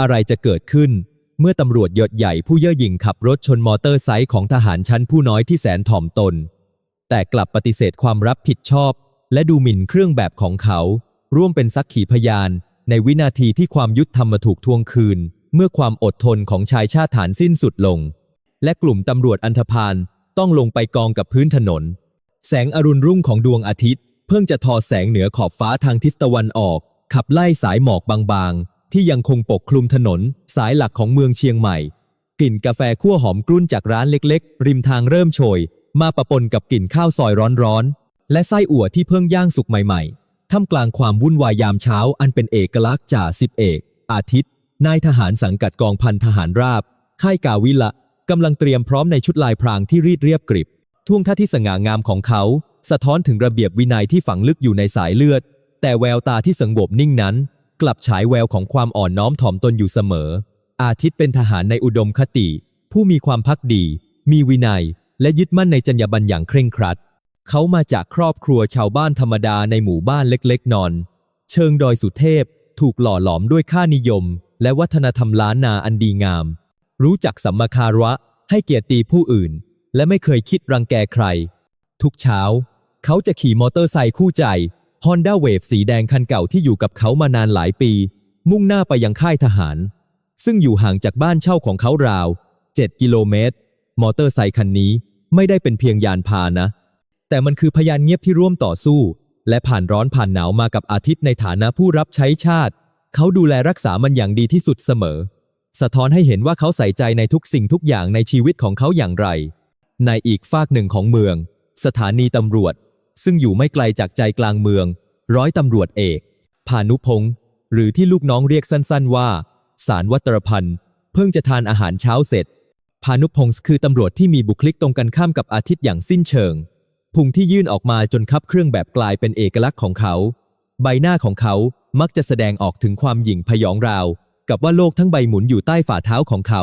อะไรจะเกิดขึ้น เมื่อตำรวจยศใหญ่ผู้เย่อหยิ่งขับรถชนมอเตอร์ไซค์ของทหารชั้นผู้น้อยที่แสนถ่อมตน แต่กลับปฏิเสธความรับผิดชอบ และดูหมิ่นเครื่องแบบของเขา ร่วมเป็นสักขีพยาน ในวินาทีที่ความยุติธรรมถูกทวงคืน เมื่อความอดทนของชายชาติฐานสิ้นสุดลง และกลุ่มตำรวจอันธพาลต้องลงไปกองกับพื้นถนน แสงอรุณรุ่งของดวงอาทิตย์ เพิ่งจะทอแสงเหนือขอบฟ้าทางทิศตะวันออก ขับไล่สายหมอกบางๆ ที่ยังคงปกคลุมถนน สายหลักของเมืองเชียงใหม่ กลิ่นกาแฟคั่วหอมกรุ่นจากร้านเล็กๆ ริมทางเริ่มโชย มาปะปนกับกลิ่นข้าวซอยร้อนๆ และไส้อั่วที่เพิ่งย่างสุกใหม่ๆ ท่ามกลางความวุ่นวายยามเช้าอันเป็นเอกลักษณ์จ่าสิบเอก อาทิตย์ นายทหารสังกัดกองพันทหารราบ ค่ายกาวิละกำลังเตรียมพร้อมในชุดลายพรางที่รีดเรียบกริบ ท่วงท่าที่สง่างามของเขา สะท้อนถึงระเบียบวินัยที่ฝังลึกอยู่ในสายเลือด แต่แววตาที่สงบนิ่งนั้น กลับฉายแววของความอ่อนน้อมถ่อมตนอยู่เสมอ อาทิตย์เป็นทหารในอุดมคติ ผู้มีความพักดี มีวินัย และยึดมั่นในจรรยาบรรณอย่างเคร่งครัด เขามาจากครอบครัวชาวบ้านธรรมดาในหมู่บ้านเล็กๆนอน เชิงดอยสุเทพ ถูกหล่อหลอมด้วยค่านิยม และวัฒนธรรมล้านนาอันดีงาม รู้จักสัมมาคาระ ให้เกียรติผู้อื่น และไม่เคยคิดรังแกใคร ทุกเช้า เขาจะขี่มอเตอร์ไซค์คู่ใจ Honda Wave สีแดงคันเก่าที่อยู่กับเขามานานหลายปี มุ่งหน้าไปยังค่ายทหาร ซึ่งอยู่ห่างจากบ้านเช่าของเขาราว 7 กิโลเมตร มอเตอร์ไซคันนี้ไม่ได้เป็นเพียงยานพานะ แต่มันคือพยานเงียบที่ร่วมต่อสู้ และผ่านร้อนผ่านหนาวมากับอาทิตย์ในฐานะผู้รับใช้ชาติ เขาดูแลรักษามันอย่างดีที่สุดเสมอ สะท้อนให้เห็นว่าเขาใส่ใจในทุกสิ่งทุกอย่างในชีวิตของเขาอย่างไร ในอีกฝากหนึ่งของเมือง สถานีตำรวจ ซึ่งอยู่ไม่ไกลจากใจกลางเมือง ร้อยตำรวจเอกพานุพงศ์หรือที่ลูกน้องเรียกสั้นๆว่า สารวัตรพันธ์เพิ่งจะทานอาหารเช้าเสร็จ พานุพงศ์คือตำรวจที่มีบุคลิกตรงกันข้ามกับอาทิตย์อย่างสิ้นเชิง พุงที่ยื่นออกมาจนคับเครื่องแบบกลายเป็นเอกลักษณ์ของเขา ใบหน้าของเขามักจะแสดงออกถึงความหยิ่งพยองราว กับว่าโลกทั้งใบหมุนอยู่ใต้ฝ่าเท้าของเขา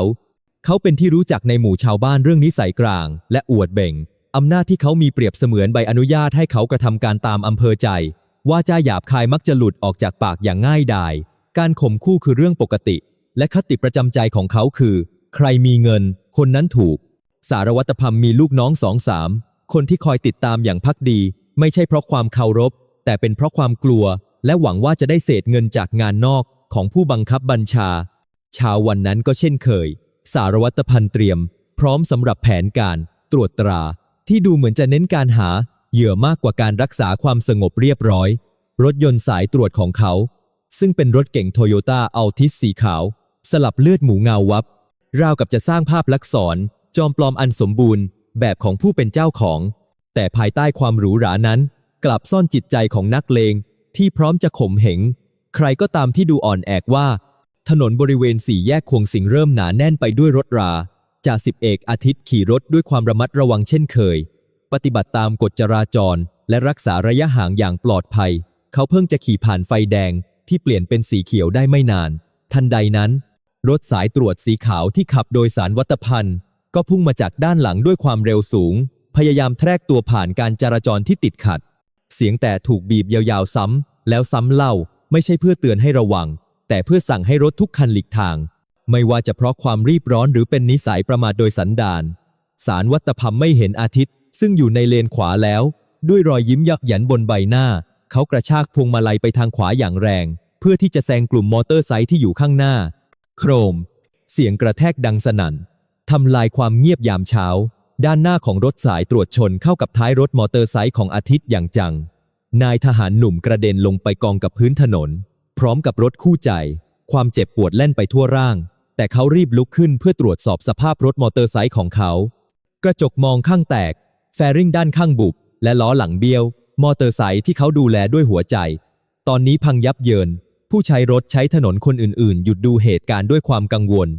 เขาเป็นที่รู้จักในหมู่ชาวบ้านเรื่องนิสัยกลาง และอวดเบ่ง อำนาจที่เขามีเปรียบเสมือนใบอนุญาตให้เขากระทำการตามอำเภอใจ ว่าจาหยาบคายมักจะหลุดออกจากปากอย่างง่ายดาย การข่มคู่คือเรื่องปกติ และคติประจำใจของเขาคือ ใครมีเงิน คนนั้นถูก สารวัตรพัมมีลูกน้องสองสามคนที่คอยติดตามอย่างพักดี ไม่ใช่เพราะความเคารพ แต่เป็นเพราะความกลัว และหวังว่าจะได้เศษเงินจากงานนอกของผู้บังคับบัญชาช้าวันนั้นก็เช่นเคย สารวัตรพันเตรียม พร้อมสำหรับแผนการตรวจตรา ที่ดูเหมือนจะเน้นการหาเหยื่อมากกว่าการรักษาความสงบเรียบร้อย รถยนต์สายตรวจของเขา ซึ่งเป็นรถเก่งโตโยต้าอัลติสสีขาว สลับเลือดหมูเงาวับ ราวกับจะสร้างภาพลักษรจอมปลอมอันสมบูรณ์ แบบของผู้เป็นเจ้าของ แต่ภายใต้ความหรูหรานั้น กลับซ่อนจิตใจของนักเลง ที่พร้อมจะข่มเหงใครก็ตามที่ดูอ่อนแอกว่า ถนนบริเวณสี่แยกควงสิงเริ่มหนาแน่นไปด้วยรถรา จ่าสิบเอกอาทิตย์ขี่รถด้วยความระมัดระวังเช่นเคย ปฏิบัติตามกฎจราจร และรักษาระยะห่างอย่างปลอดภัย เขาเพิ่งจะขี่ผ่านไฟแดงที่เปลี่ยนเป็นสีเขียวได้ไม่นาน ทันใดนั้น รถสายตรวจสีขาวที่ขับโดยสารวัตพันธ์ก็พุ่งมาจากด้านหลังด้วยความเร็วสูง พยายามแทรกตัวผ่านการจราจรที่ติดขัด เสียงแต่ถูกบีบยาวๆซ้ำแล้วซ้ำเล่า ไม่ใช่เพื่อเตือนให้ระวัง แต่เพื่อสั่งให้รถทุกคันหลีกทาง ไม่ว่าจะเพราะความรีบร้อนหรือเป็นนิสัยประมาทโดยสันดาน สารวัตพัมไม่เห็นอาทิตย์ ซึ่งอยู่ในเลนขวาแล้ว ด้วยรอยยิ้มยักหยันบนใบหน้า เขากระชากพวงมาลัยไปทางขวาอย่างแรง เพื่อที่จะแซงกลุ่มมอเตอร์ไซค์ที่อยู่ข้างหน้า โครม เสียงกระแทกดังสนั่นทำลายความเงียบยามเช้า ด้านหน้าของรถสายตรวจชนเข้ากับท้ายรถมอเตอร์ไซค์ของอาทิตย์อย่างจัง นายทหารหนุ่มกระเด็นลงไปกองกับพื้นถนน พร้อมกับรถคู่ใจ ความเจ็บปวดแล่นไปทั่วร่าง แต่เขารีบลุกขึ้นเพื่อตรวจสอบสภาพรถมอเตอร์ไซค์ของเขา กระจกมองข้างแตก แฟริงด้านข้างบุบ และล้อหลังเบี้ยว มอเตอร์ไซค์ที่เขาดูแลด้วยหัวใจ ตอนนี้พังยับเยิน ผู้ใช้รถใช้ถนนคนอื่นๆ หยุดดูเหตุการณ์ด้วยความกังวล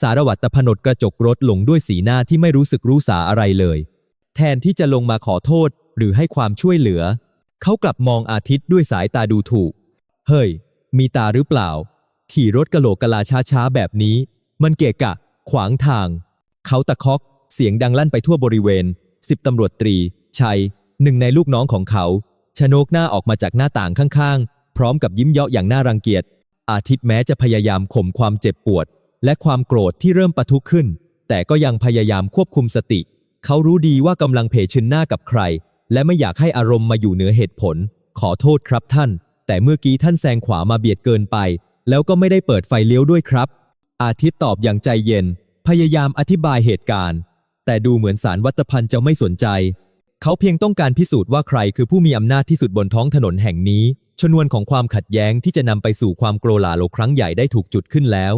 สารวัตรพนดกระจกรถลงด้วยสีหน้าที่ไม่รู้สึกรู้สาอะไรเลย แทนที่จะลงมาขอโทษหรือให้ความช่วยเหลือ เขากลับมองอาทิตย์ด้วยสายตาดูถูก เฮ้ย มีตาหรือเปล่า ขี่รถกะโหลกกะลาช้าๆแบบนี้ มันเกะกะ ขวางทาง เขาตะคอก เสียงดังลั่นไปทั่วบริเวณสิบตำรวจตรี ชัย หนึ่งในลูกน้องของเขา ชโนกหน้าออกมาจากหน้าต่างข้างๆ พร้อมกับยิ้มเยาะอย่างน่ารังเกียจ อาทิตย์แม้จะพยายามข่มความเจ็บปวด และความโกรธที่เริ่มปะทุขึ้น แต่ก็ยังพยายามควบคุมสติ เขารู้ดีว่ากำลังเผชิญหน้ากับใคร และไม่อยากให้อารมณ์มาอยู่เหนือเหตุผล ขอโทษครับท่าน แต่เมื่อกี้ท่านแซงขวามาเบียดเกินไป แล้วก็ไม่ได้เปิดไฟเลี้ยวด้วยครับ อาทิตย์ตอบอย่างใจเย็น พยายามอธิบายเหตุการณ์ แต่ดูเหมือนสารวัตพันธ์จะไม่สนใจ เขาเพียงต้องการพิสูจน์ว่าใครคือผู้มีอำนาจที่สุดบนท้องถนนแห่งนี้ ชนวนของความขัดแย้งที่จะนำไปสู่ความโกรลาโลครั้งใหญ่ได้ถูกจุดขึ้นแล้ว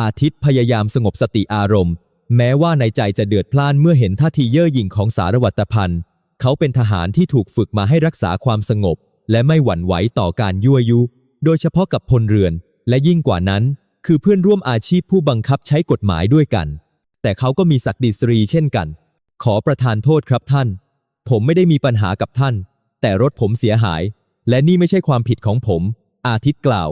อาทิตย์พยายามสงบสติอารมณ์ แม้ว่าในใจจะเดือดพล่านเมื่อเห็นท่าทีเย่อหยิ่งของสารวัตพันธ์เขาเป็นทหารที่ถูกฝึกมาให้รักษาความสงบ และไม่หวั่นไหวต่อการยั่วยุ โดยเฉพาะกับพลเรือน และยิ่งกว่านั้น คือเพื่อนร่วมอาชีพผู้บังคับใช้กฎหมายด้วยกัน แต่เขาก็มีศักดิสรีเช่นกัน ขอประทานโทษครับท่าน ผมไม่ได้มีปัญหากับท่าน แต่รถผมเสียหาย และนี่ไม่ใช่ความผิดของผม อาทิตย์กล่าว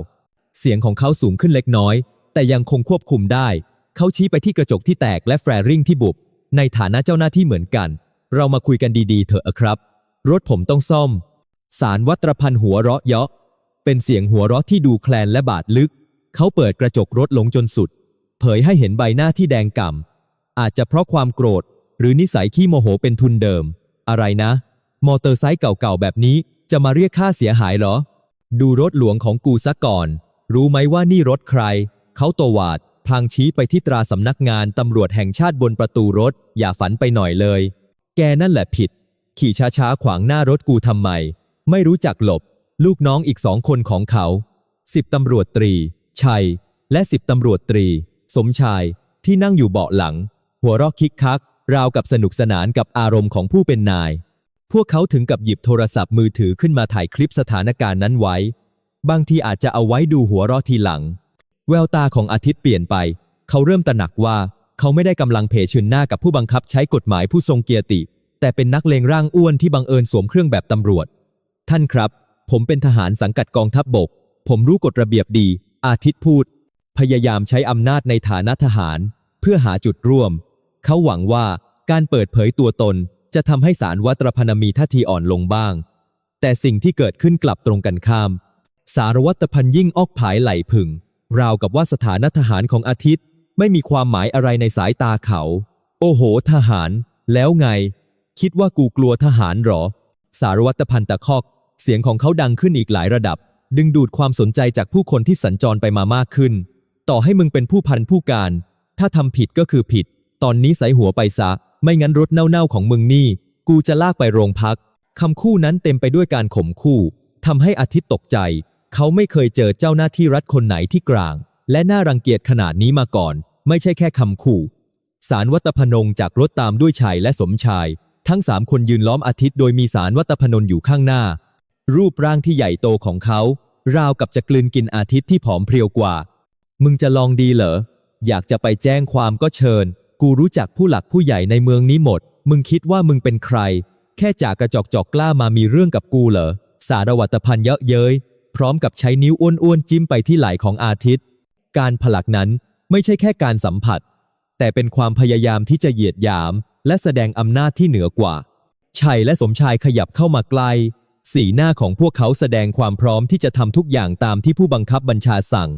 เสียงของเขาสูงขึ้นเล็กน้อย แต่ยังคงควบคุมได้ เขาชี้ไปที่กระจกที่แตกและแฟรริงที่บุบ ในฐานะเจ้าหน้าที่เหมือนกัน เรามาคุยกันดีๆ เถอะครับ รถผมต้องซ่อม สารวัตรพันหัวเราะเยาะ เป็นเสียงหัวเราะที่ดูแคลนและบาดลึก เขาเปิดกระจกรถลงจนสุด เผยให้เห็นใบหน้าที่แดงก่ำอาจจะเพราะความโกรธ หรือนิสัยขี้โมโหเป็นทุนเดิม อะไรนะ มอเตอร์ไซค์เก่าๆแบบนี้จะมาเรียกค่าเสียหายเหรอ ดูรถหลวงของกูซะก่อน รู้ไหมว่านี่รถใคร เขาตัววาดพลางชี้ไปที่ตราสำนักงานตำรวจแห่งชาติบนประตูรถ อย่าฝันไปหน่อยเลย แกนั่นแหละผิด ขี่ช้าๆขวางหน้ารถกูทำไม ไม่รู้จักหลบ ลูกน้องอีกสองคนของเขาสิบตำรวจตรี ชัย และสิบตำรวจตรี สมชายที่นั่งอยู่เบาะหลัง หัวเราะคิกคัก ราวกับสนุกสนานกับอารมณ์ของผู้เป็นนาย พวกเขาถึงกับหยิบโทรศัพท์มือถือขึ้นมาถ่ายคลิปสถานการณ์นั้นไว้ บางทีอาจจะเอาไว้ดูหัวเราะทีหลัง แววตาของอาทิตย์เปลี่ยนไป เขาเริ่มตระหนักว่าเขาไม่ได้กำลังเผชิญหน้ากับผู้บังคับใช้กฎหมายผู้ทรงเกียรติ แต่เป็นนักเลงร่างอ้วนที่บังเอิญสวมเครื่องแบบตำรวจ ท่านครับ ผมเป็นทหารสังกัดกองทัพบบก ผมรู้กฎระเบียบดี อาทิตย์พูด พยายามใช้อำนาจในฐานะทหาร เพื่อหาจุดร่วม เขาหวังว่าการเปิดเผยตัวตนจะทำให้สารวัตรพนมีท่าทีอ่อนลงบ้าง แต่สิ่งที่เกิดขึ้นกลับตรงกันข้าม สารวัตรพันยิ่งออกผายไหลผึ่ง ราวกับว่าสถานะทหารของอาทิตย์ ไม่มีความหมายอะไรในสายตาเขา โอ้โห ทหาร แล้วไง คิดว่ากูกลัวทหารหรอ สารวัตรพันตะคอก เสียงของเขาดังขึ้นอีกหลายระดับ ดึงดูดความสนใจจากผู้คนที่สัญจรไปมามากขึ้น ต่อให้มึงเป็นผู้พันผู้การ ถ้าทำผิดก็คือผิด ตอนนี้ใส่หัวไปซะ ไม่งั้นรถเน่าๆของมึงนี่ กูจะลากไปโรงพักคำคู่นั้นเต็มไปด้วยการข่มคู่ทำให้อาทิตย์ตกใจ เขาไม่เคยเจอเจ้าหน้าที่รัฐคนไหนที่กลาง และน่ารังเกียจขนาดนี้มาก่อน ไม่ใช่แค่คำขู่ สารวัตพนงจากรถตามด้วยชัยและสมชาย ทั้งสามคนยืนล้อมอาทิตย์โดยมีสารวัตพนนอยู่ข้างหน้า รูปร่างที่ใหญ่โตของเขา ราวกับจะกลืนกินอาทิตย์ที่ผอมเพรียวกว่า มึงจะลองดีเหรอ อยากจะไปแจ้งความก็เชิญ กูรู้จักผู้หลักผู้ใหญ่ในเมืองนี้หมด มึงคิดว่ามึงเป็นใคร แค่จากกระจอกจอกกล้ามามีเรื่องกับกูเหรอ สารวัตพันเยอะเย้ย พร้อมกับใช้นิ้วอ้วนๆจิ้มไปที่ไหล่ของอาทิตย์ การผลักนั้นไม่ใช่แค่การสัมผัส แต่เป็นความพยายามที่จะเหยียดหยาม และแสดงอำนาจที่เหนือกว่า ชัยและสมชายขยับเข้ามาใกล้ สีหน้าของพวกเขาแสดงความพร้อมที่จะทำทุกอย่างตามที่ผู้บังคับบัญชาสั่ง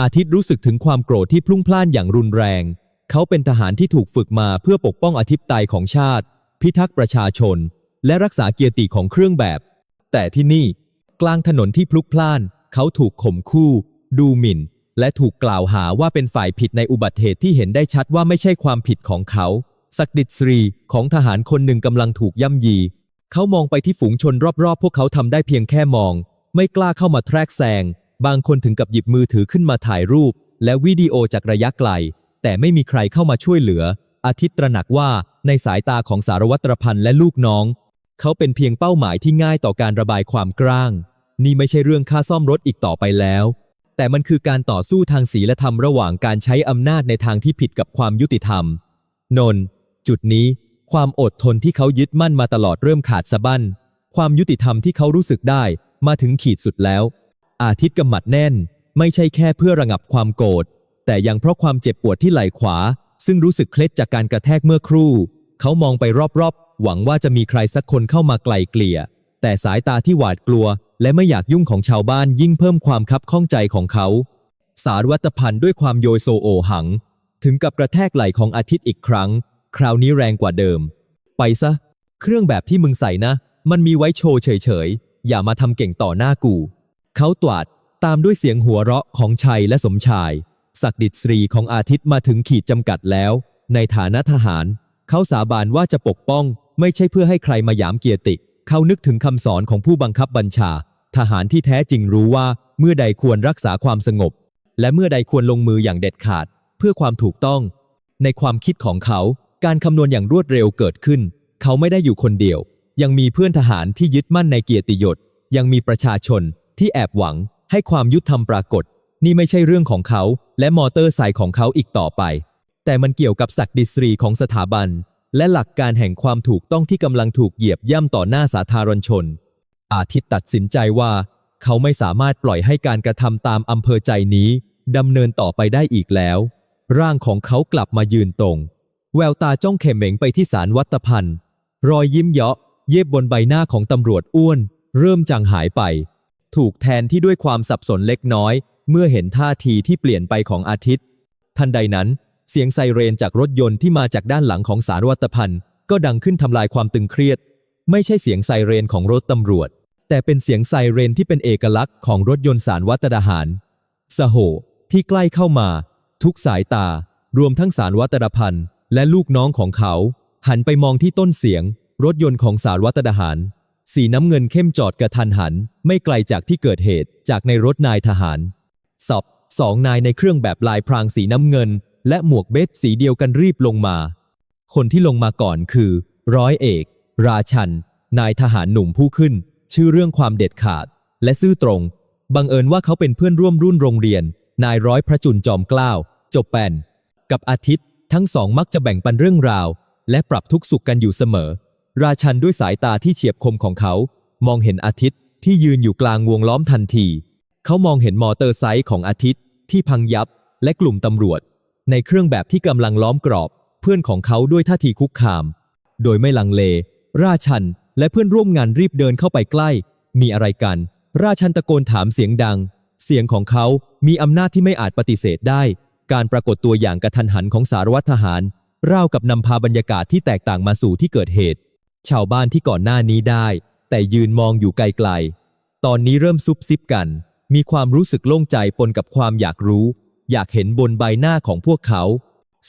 อาทิตย์รู้สึกถึงความโกรธที่พลุ่งพล่านอย่างรุนแรง เขาเป็นทหารที่ถูกฝึกมาเพื่อปกป้องอธิปไตยของชาติ พิทักษ์ประชาชน และรักษาเกียรติของเครื่องแบบ แต่ที่นี่ กลางถนนที่พลุกพล่าน เขาถูกข่มคู่ ดูหมิ่น และถูกกล่าวหาว่าเป็นฝ่ายผิดในอุบัติเหตุที่เห็นได้ชัดว่าไม่ใช่ความผิดของเขาศักดิตรีของทหารคนหนึ่งกำลังถูกย่ำยี เขามองไปที่ฝูงชนรอบๆ พวกเขาทำได้เพียงแค่มอง ไม่กล้าเข้ามาแทรกแซง บางคนถึงกับหยิบมือถือขึ้นมาถ่ายรูป และวิดีโอจากระยะไกล แต่ไม่มีใครเข้ามาช่วยเหลือ อาทิตย์ตระหนักว่าในสายตาของสารวัตรพันธ์และลูกน้อง เขาเป็นเพียงเป้าหมายที่ง่ายต่อการระบายความกล้าง นี่ไม่ใช่เรื่องค่าซ่อมรถอีกต่อไปแล้ว แต่มันคือการต่อสู้ทางศีลธรรมระหว่างการใช้อำนาจในทางที่ผิดกับความยุติธรรม นนท์จุดนี้ ความอดทนที่เขายึดมั่นมาตลอดเริ่มขาดสะบั้น ความยุติธรรมที่เขารู้สึกได้มาถึงขีดสุดแล้ว อาทิตย์กำหมัดแน่น ไม่ใช่แค่เพื่อระงับความโกรธ แต่ยังเพราะความเจ็บปวดที่ไหล่ขวา ซึ่งรู้สึกเคล็ดจากการกระแทกเมื่อครู่ เขามองไปรอบๆ หวังว่าจะมีใครสักคนเข้ามาไกลเกลี่ย แต่สายตาที่หวาดกลัว และไม่อยากยุ่งของชาวบ้านยิ่งเพิ่มความคับข้องใจของเขา สารวัตพันธ์ด้วยความโยโซโอหัง ถึงกับกระแทกไหล่ของอาทิตย์อีกครั้ง คราวนี้แรงกว่าเดิม ไปซะ เครื่องแบบที่มึงใส่นะ มันมีไว้โชว์เฉยๆ อย่ามาทำเก่งต่อหน้ากู เขาตวาดตามด้วยเสียงหัวเราะของชัยและสมชาย ศักดิตสรีของอาทิตย์มาถึงขีดจำกัดแล้ว ในฐานะทหาร เขาสาบานว่าจะปกป้อง ไม่ใช่เพื่อให้ใครมาหยามเกียรติ เขานึกถึงคำสอนของผู้บังคับบัญชา ทหารที่แท้จริงรู้ว่าเมื่อใดควรรักษาความสงบ และเมื่อใดควรลงมืออย่างเด็ดขาด เพื่อความถูกต้อง ในความคิดของเขา การคำนวณอย่างรวดเร็วเกิดขึ้น เขาไม่ได้อยู่คนเดียว ยังมีเพื่อนทหารที่ยึดมั่นในเกียรติยศ ยังมีประชาชนที่แอบหวังให้ความยุติธรรมปรากฏ นี่ไม่ใช่เรื่องของเขาและมอเตอร์ไซค์ของเขาอีกต่อไป แต่มันเกี่ยวกับศักดิศรีของสถาบัน และหลักการแห่งความถูกต้องที่กำลังถูกเหยียบย่ำต่อหน้าสาธารณชน อาทิตย์ตัดสินใจว่า เขาไม่สามารถปล่อยให้การกระทำตามอำเภอใจนี้ดำเนินต่อไปได้อีกแล้ว ร่างของเขากลับมายืนตรง แววตาจ้องเขม็งไปที่สารวัตพันธ์รอยยิ้มเยาะ เย็บบนใบหน้าของตำรวจอ้วน เริ่มจางหายไป ถูกแทนที่ด้วยความสับสนเล็กน้อย เมื่อเห็นท่าทีที่เปลี่ยนไปของอาทิตย์ ทันใดนั้น เสียงไซเรนจากรถยนต์ที่มาจากด้านหลังของสารวัตพันธ์ก็ดังขึ้นทำลายความตึงเครียด ไม่ใช่เสียงไซเรนของรถตำรวจ แต่เป็นเสียงไซเรนที่เป็นเอกลักษณ์ของรถยนต์สารวัตทหารสโหที่ใกล้เข้ามา ทุกสายตา รวมทั้งสารวัตรพันธ์ และลูกน้องของเขา หันไปมองที่ต้นเสียง รถยนต์ของสารวัตรทหาร สีน้ำเงินเข้มจอดกระทันหัน ไม่ไกลจากที่เกิดเหตุจากในรถนายทหารสอบสองนายในเครื่องแบบลายพรางสีน้ำเงิน และหมวกเบสสีเดียวกันรีบลงมา คนที่ลงมาก่อนคือ ร้อยเอก ราชัน นายทหารหนุ่มผู้ขึ้น ชื่อเรื่องความเด็ดขาด และซื่อตรง บังเอิญว่าเขาเป็นเพื่อนร่วมรุ่นโรงเรียน นายร้อยพระจุลจอมเกล้าจบแปนกับอาทิตย์ ทั้งสองมักจะแบ่งปันเรื่องราว และปรับทุกสุขกันอยู่เสมอ ราชันด้วยสายตาที่เฉียบคมของเขา มองเห็นอาทิตย์ที่ยืนอยู่กลางวงล้อมทันที เขามองเห็นมอเตอร์ไซค์ของอาทิตย์ ที่พังยับและกลุ่มตำรวจ ในเครื่องแบบที่กำลังล้อมกรอบ เพื่อนของเขาด้วยท่าทีคุกคาม โดยไม่ลังเล ราชันและเพื่อนร่วมงานรีบเดินเข้าไปใกล้ มีอะไรกัน ราชันตะโกนถามเสียงดัง เสียงของเขามีอำนาจที่ไม่อาจปฏิเสธได้ การปรากฏตัวอย่างกระทันหันของสารวัตรทหารราวกับนำพาบรรยากาศที่แตกต่างมาสู่ที่เกิดเหตุ ชาวบ้านที่ก่อนหน้านี้ได้ แต่ยืนมองอยู่ไกลๆ ตอนนี้เริ่มซุบซิบกัน มีความรู้สึกโล่งใจปนกับความอยากรู้ อยากเห็นบนใบหน้าของพวกเขา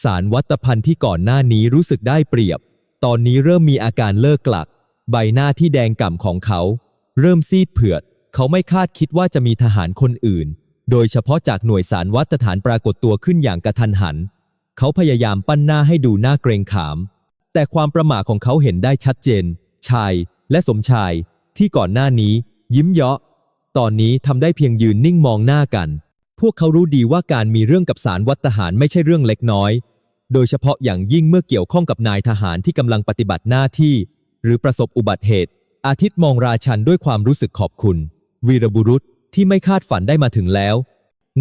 สารวัตพันธ์ที่ก่อนหน้านี้รู้สึกได้เปรียบ ตอนนี้เริ่มมีอาการเลิกกลัก ใบหน้าที่แดงก่ำของเขา เริ่มซีดเผือด เขาไม่คาดคิดว่าจะมีทหารคนอื่น โดยเฉพาะจากหน่วยสารวัตฐานปรากฏตัวขึ้นอย่างกระทันหัน เขาพยายามปั้นหน้าให้ดูน่าเกรงขาม แต่ความประหม่าของเขาเห็นได้ชัดเจน ชายและสมชาย ที่ก่อนหน้านี้ ยิ้มเยาะ ตอนนี้ทำได้เพียงยืนนิ่งมองหน้ากัน พวกเขารู้ดีว่าการมีเรื่องกับสารวัตทหารไม่ใช่เรื่องเล็กน้อย โดยเฉพาะอย่างยิ่งเมื่อเกี่ยวข้องกับนายทหารที่กำลังปฏิบัติหน้าที่ หรือประสบอุบัติเหตุ อาทิตย์มองราชันด้วยความรู้สึกขอบคุณ วีรบุรุษ ที่ไม่คาดฝันได้มาถึงแล้ว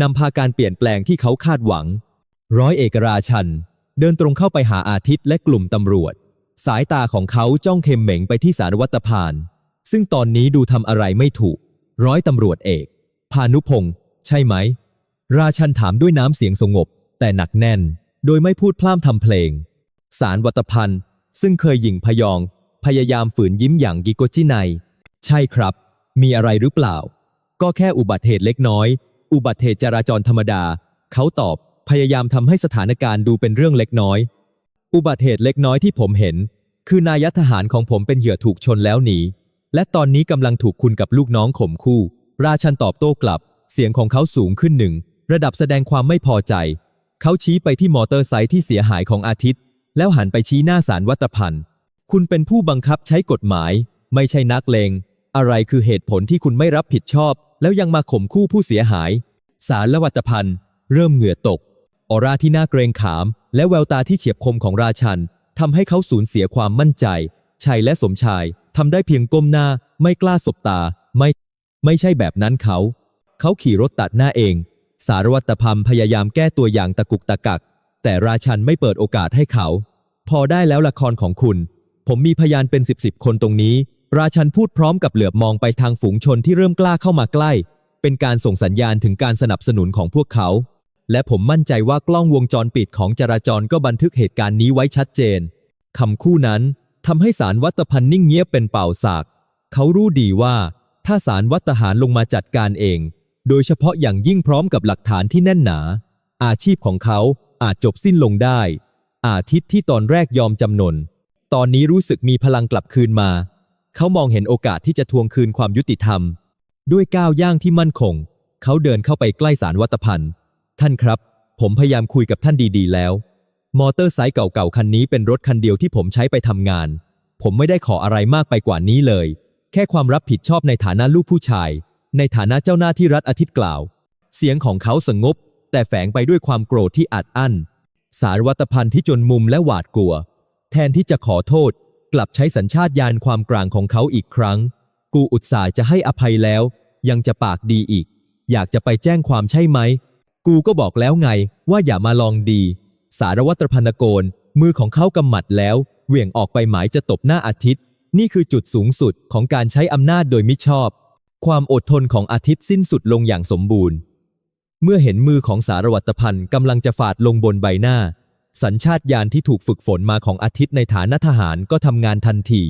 นำพาการเปลี่ยนแปลงที่เขาคาดหวัง ร้อยเอกราชัน เดินตรงเข้าไปหาอาทิตย์และกลุ่มตำรวจ สายตาของเขาจ้องเข็มเหม่งไปที่สารวัตรพาน ซึ่งตอนนี้ดูทำอะไรไม่ถูก ร้อยตำรวจเอก พานุพงศ์ใช่ไหม ราชันถามด้วยน้ำเสียงสงบ แต่หนักแน่น โดยไม่พูดพล่ำทำเพลง สารวัตรพันธ์ซึ่งเคยหยิ่งพยอง พยายามฝืนยิ้มอย่างกิโกจิไนใช่ครับ มีอะไรหรือเปล่า ก็แค่อุบัติเหตุเล็กน้อย อุบัติเหตุจราจรธรรมดา เขาตอบ พยายามทำให้สถานการณ์ดูเป็นเรื่องเล็กน้อย อุบัติเหตุเล็กน้อยที่ผมเห็น คือนายทหารของผมเป็นเหยื่อถูกชนแล้วหนี และตอนนี้กำลังถูกคุณกับลูกน้องข่มคู่ ราชันตอบโต้กลับ เสียงของเขาสูงขึ้นหนึ่ง ระดับแสดงความไม่พอใจ เขาชี้ไปที่มอเตอร์ไซค์ที่เสียหายของอาทิตย์ แล้วหันไปชี้หน้าสารวัตพันธ์คุณเป็นผู้บังคับใช้กฎหมาย ไม่ใช่นักเลงอะไรคือเหตุผลที่คุณไม่รับผิดชอบ แล้วยังมาข่มคู่ผู้เสียหาย สารละวัตพันธ์ เริ่มเหงื่อตก ออร่าที่น่าเกรงขาม และแววตาที่เฉียบคมของราชันทำให้เขาสูญเสียความมั่นใจ ชัยและสมชายทำได้เพียงก้มหน้า ไม่กล้าสบตา ไม่ ไม่ใช่แบบนั้นเขา เขาขี่รถตัดหน้าเอง สารวัตรพัมพยายามแก้ตัวอย่างตะกุกตะกัก แต่ราชันไม่เปิดโอกาสให้เขา พอได้แล้วละครของคุณ ผมมีพยานเป็นสิบสิบคนตรงนี้ ราชันพูดพร้อมกับเหลือบมองไปทางฝูงชนที่เริ่มกล้าเข้ามาใกล้ เป็นการส่งสัญญาณถึงการสนับสนุนของพวกเขา และผมมั่นใจว่ากล้องวงจรปิดของจราจรก็บันทึกเหตุการณ์นี้ไว้ชัดเจนคำคู่นั้นทำให้สารวัตพันนิ่งเงียบเป็นเป่าสากเขารู้ดีว่า ถ้าสารวัตหารลงมาจัดการเอง โดยเฉพาะอย่างยิ่งพร้อมกับหลักฐานที่แน่นหนา อาชีพของเขาอาจจบสิ้นลงได้ อาทิตย์ที่ตอนแรกยอมจำนน ตอนนี้รู้สึกมีพลังกลับคืนมา เขามองเห็นโอกาสที่จะทวงคืนความยุติธรรม ด้วยก้าวย่างที่มั่นคง เขาเดินเข้าไปใกล้สารวัตพันธ์ท่านครับ ผมพยายามคุยกับท่านดีๆ แล้ว มอเตอร์ไซค์เก่าๆคันนี้เป็นรถคันเดียวที่ผมใช้ไปทำงาน ผมไม่ได้ขออะไรมากไปกว่านี้เลย แค่ความรับผิดชอบในฐานะลูกผู้ชาย ในฐานะเจ้าหน้าที่รัฐอาทิตย์กล่าว เสียงของเขาสงบ แต่แฝงไปด้วยความโกรธที่อัดอั้น สารวัตพันธ์ที่จนมุมและหวาดกลัว แทนที่จะขอโทษ กลับใช้สัญชาตญาณความกลางของเขาอีกครั้ง กูอุตส่าห์จะให้อภัยแล้ว ยังจะปากดีอีก อยากจะไปแจ้งความใช่ไหม กูก็บอกแล้วไงว่าอย่ามาลองดี สารวัตรพันโกนมือของเขากำหมัดแล้ว เหวี่ยงออกไปหมายจะตบหน้าอาทิตย์ นี่คือจุดสูงสุดของการใช้อำนาจโดยมิชอบ ความอดทนของอาทิตย์สิ้นสุดลงอย่างสมบูรณ์ เมื่อเห็นมือของสารวัตรพันกำลังจะฝาดลงบนใบหน้า สัญชาตญาณที่ถูกฝึกฝนมาของอาทิตย์ในฐานะทหารก็ทำงานทันที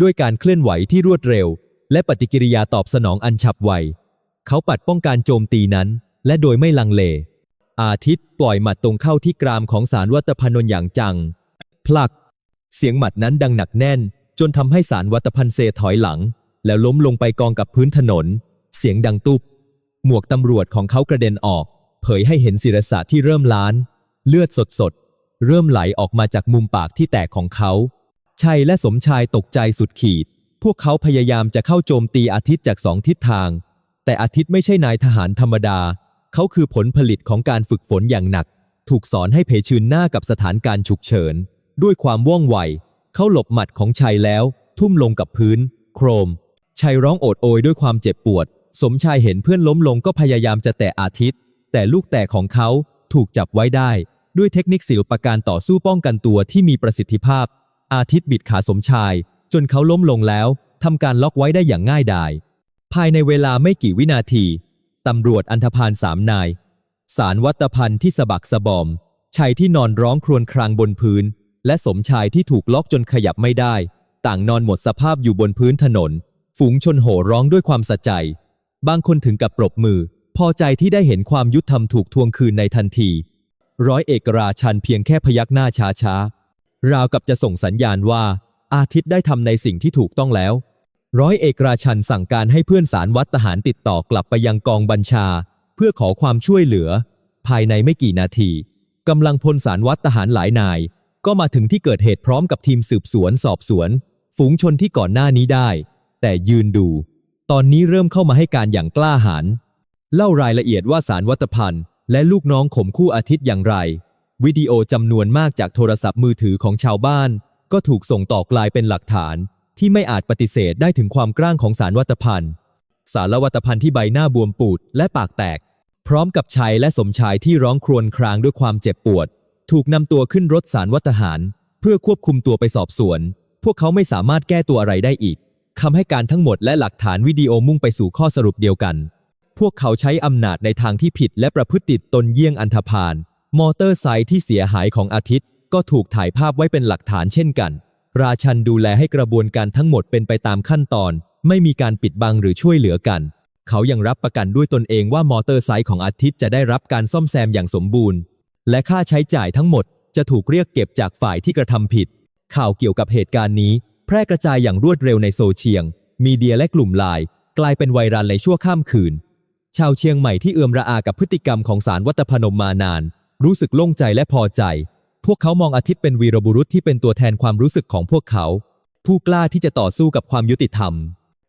ด้วยการเคลื่อนไหวที่รวดเร็ว และปฏิกิริยาตอบสนองอันฉับไว เขาปัดป้องการโจมตีนั้น และโดยไม่ลังเล อาทิตย์ปล่อยหมัดตรงเข้าที่กรามของสารวัตพนน์อย่างจัง พลัก เสียงหมัดนั้นดังหนักแน่น จนทำให้สารวัตพันเซถอยหลัง แล้วล้มลงไปกองกับพื้นถนน เสียงดังตุบหมวกตำรวจของเขากระเด็นออก เผยให้เห็นศิรษะที่เริ่มล้าน เลือดสดๆ เริ่มไหลออกมาจากมุมปากที่แตกของเขา ชัยและสมชายตกใจสุดขีด พวกเขาพยายามจะเข้าโจมตีอาทิตย์จากสองทิศทาง แต่อาทิตย์ไม่ใช่นายทหารธรรมดา เขาคือผลผลิตของการฝึกฝนอย่างหนัก ถูกสอนให้เผชิญหน้ากับสถานการณ์ฉุกเฉิน ด้วยความว่องไว เขาหลบหมัดของชัยแล้ว ทุ่มลงกับพื้น โครม ชัยร้องโอดโอยด้วยความเจ็บปวด สมชายเห็นเพื่อนล้มลงก็พยายามจะแตะอาทิตย์ แต่ลูกแตะของเขาถูกจับไว้ได้ ด้วยเทคนิคศิลปการต่อสู้ป้องกันตัวที่มีประสิทธิภาพ อาทิตย์บิดขาสมชาย จนเขาล้มลงแล้วทำการล็อกไว้ได้อย่างง่ายดาย ภายในเวลาไม่กี่วินาทีตำรวจอันธพาลสามนาย สารวัตพันธ์ที่สะบักสะบอมชัยที่นอนร้องครวญครางบนพื้น และสมชายที่ถูกล็อกจนขยับไม่ได้ ต่างนอนหมดสภาพอยู่บนพื้นถนน ฝูงชนโห่ร้องด้วยความสะใจ บางคนถึงกับปรบมือ พอใจที่ได้เห็นความยุติธรรมถูกทวงคืนในทันที ร้อยเอกราชันเพียงแค่พยักหน้าช้าๆราวกับจะส่งสัญญาณว่า อาทิตย์ได้ทำในสิ่งที่ถูกต้องแล้ว ร้อยเอกราชันสั่งการให้เพื่อนสารวัตทหารติดต่อกลับไปยังกองบัญชา เพื่อขอความช่วยเหลือ ภายในไม่กี่นาทีกำลังพลสารวัตทหารหลายนาย ก็มาถึงที่เกิดเหตุพร้อมกับทีมสืบสวนสอบสวน ฝูงชนที่ก่อนหน้านี้ได้ แต่ยืนดู ตอนนี้เริ่มเข้ามาให้การอย่างกล้าหาญเล่ารายละเอียดว่าสารวัตพันธ์ และลูกน้องข่มคู่อาทิตย์อย่างไร วิดีโอจำนวนมากจากโทรศัพท์มือถือของชาวบ้าน ก็ถูกส่งต่อกลายเป็นหลักฐาน ที่ไม่อาจปฏิเสธได้ถึงความกล้างของสารวัตพันธ์สารวัตพันธ์ที่ใบหน้าบวมปูดและปากแตก พร้อมกับชัยและสมชายที่ร้องครวญครางด้วยความเจ็บปวด ถูกนำตัวขึ้นรถสารวัตหาร เพื่อควบคุมตัวไปสอบสวน พวกเขาไม่สามารถแก้ตัวอะไรได้อีกคำให้การทั้งหมดและหลักฐานวิดีโอมุ่งไปสู่ข้อสรุปเดียวกัน พวกเขาใช้อำนาจในทางที่ผิดและประพฤติติดตนเยี่ยงอันธพาล มอเตอร์ไซค์ที่เสียหายของอาทิตย์ ก็ถูกถ่ายภาพไว้เป็นหลักฐานเช่นกัน ราชันดูแลให้กระบวนการทั้งหมดเป็นไปตามขั้นตอน ไม่มีการปิดบังหรือช่วยเหลือกัน เขายังรับประกันด้วยตนเองว่ามอเตอร์ไซค์ของอาทิตย์จะได้รับการซ่อมแซมอย่างสมบูรณ์ และค่าใช้จ่ายทั้งหมดจะถูกเรียกเก็บจากฝ่ายที่กระทำผิด ข่าวเกี่ยวกับเหตุการณ์นี้ แพร่กระจายอย่างรวดเร็วในโซเชียลมีเดียและกลุ่มไลน์กลายเป็นไวรัลในชั่วข้ามคืน ชาวเชียงใหม่ที่เอือมระอากับพฤติกรรมของสารวัตพนมมานาน รู้สึกโล่งใจและพอใจ พวกเขามองอาทิตย์เป็นวีรบุรุษที่เป็นตัวแทนความรู้สึกของพวกเขา ผู้กล้าที่จะต่อสู้กับความยุติธรรม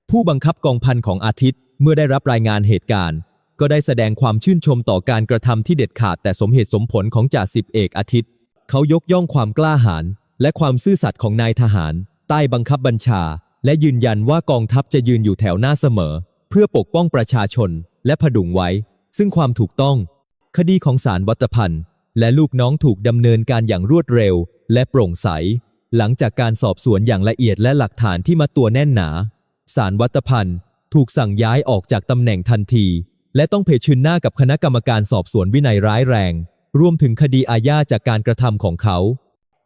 ผู้บังคับกองพันของอาทิตย์เมื่อได้รับรายงานเหตุการณ์ ก็ได้แสดงความชื่นชมต่อการกระทำที่เด็ดขาดแต่สมเหตุสมผลของจ่าสิบเอกอาทิตย์ เขายกย่องความกล้าหาญและความซื่อสัตย์ของนายทหาร ใต้บังคับบัญชา และยืนยันว่ากองทัพจะยืนอยู่แถวหน้าเสมอ เพื่อปกป้องประชาชนและผดุงไว้ ซึ่งความถูกต้อง คดีของสารวัตพันธ์และลูกน้องถูกดำเนินการอย่างรวดเร็ว และโปร่งใส หลังจากการสอบสวนอย่างละเอียดและหลักฐานที่มาตัวแน่นหนา สารวัตพันธ์ถูกสั่งย้ายออกจากตำแหน่งทันที และต้องเผชิญหน้ากับคณะกรรมการสอบสวนวินัยร้ายแรง รวมถึงคดีอาญาจากการกระทำของเขา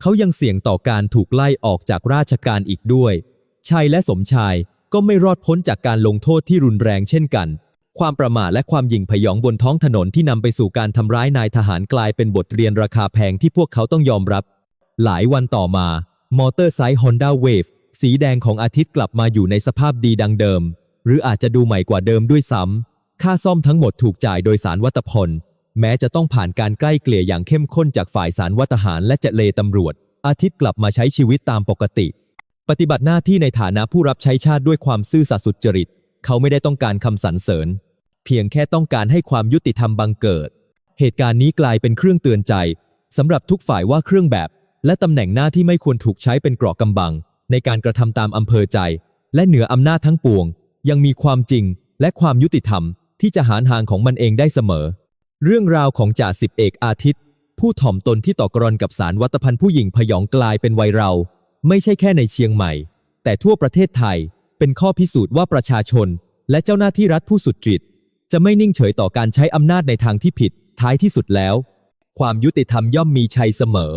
เขายังเสี่ยงต่อการถูกไล่ออกจากราชการอีกด้วย ชัยและสมชาย ก็ไม่รอดพ้นจากการลงโทษที่รุนแรงเช่นกัน ความประมาทและความหยิ่งพยองบนท้องถนนที่นำไปสู่การทำร้ายนายทหารกลายเป็นบทเรียนราคาแพงที่พวกเขาต้องยอมรับ หลายวันต่อมา มอเตอร์ไซค์ Honda Wave สีแดงของอาทิตย์กลับมาอยู่ในสภาพดีดังเดิม หรืออาจจะดูใหม่กว่าเดิมด้วยซ้ำค่าซ่อมทั้งหมดถูกจ่ายโดยสารวัตพล แม้จะต้องผ่านการใกล้เกลี่ยอย่างเข้มข้นจากฝ่ายสารวัตหารและเจเลตำรวจ อาทิตย์กลับมาใช้ชีวิตตามปกติ ปฏิบัติหน้าที่ในฐานะผู้รับใช้ชาติด้วยความซื่อสัตย์สุจริต เขาไม่ได้ต้องการคำสรรเสริญ เพียงแค่ต้องการให้ความยุติธรรมบังเกิด เหตุการณ์นี้กลายเป็นเครื่องเตือนใจสำหรับทุกฝ่ายว่าเครื่องแบบ และตำแหน่งหน้าที่ไม่ควรถูกใช้เป็นเกราะกำบัง ในการกระทำตามอำเภอใจ และเหนืออำนาจทั้งปวง ยังมีความจริงและความยุติธรรม ที่จะหารหางของมันเองได้เสมอ เรื่องราวของจ่าสิบเอกอาทิตย์ ผู้ถ่อมตนที่ต่อกรอนกับสารวัตพันธ์ผู้หญิงพยองกลายเป็นวัยเรา ไม่ใช่แค่ในเชียงใหม่ แต่ทั่วประเทศไทย เป็นข้อพิสูจน์ว่าประชาชน และเจ้าหน้าที่รัฐผู้สุดจิต จะไม่นิ่งเฉยต่อการใช้อำนาจในทางที่ผิด ท้ายที่สุดแล้ว ความยุติธรรมย่อมมีชัยเสมอ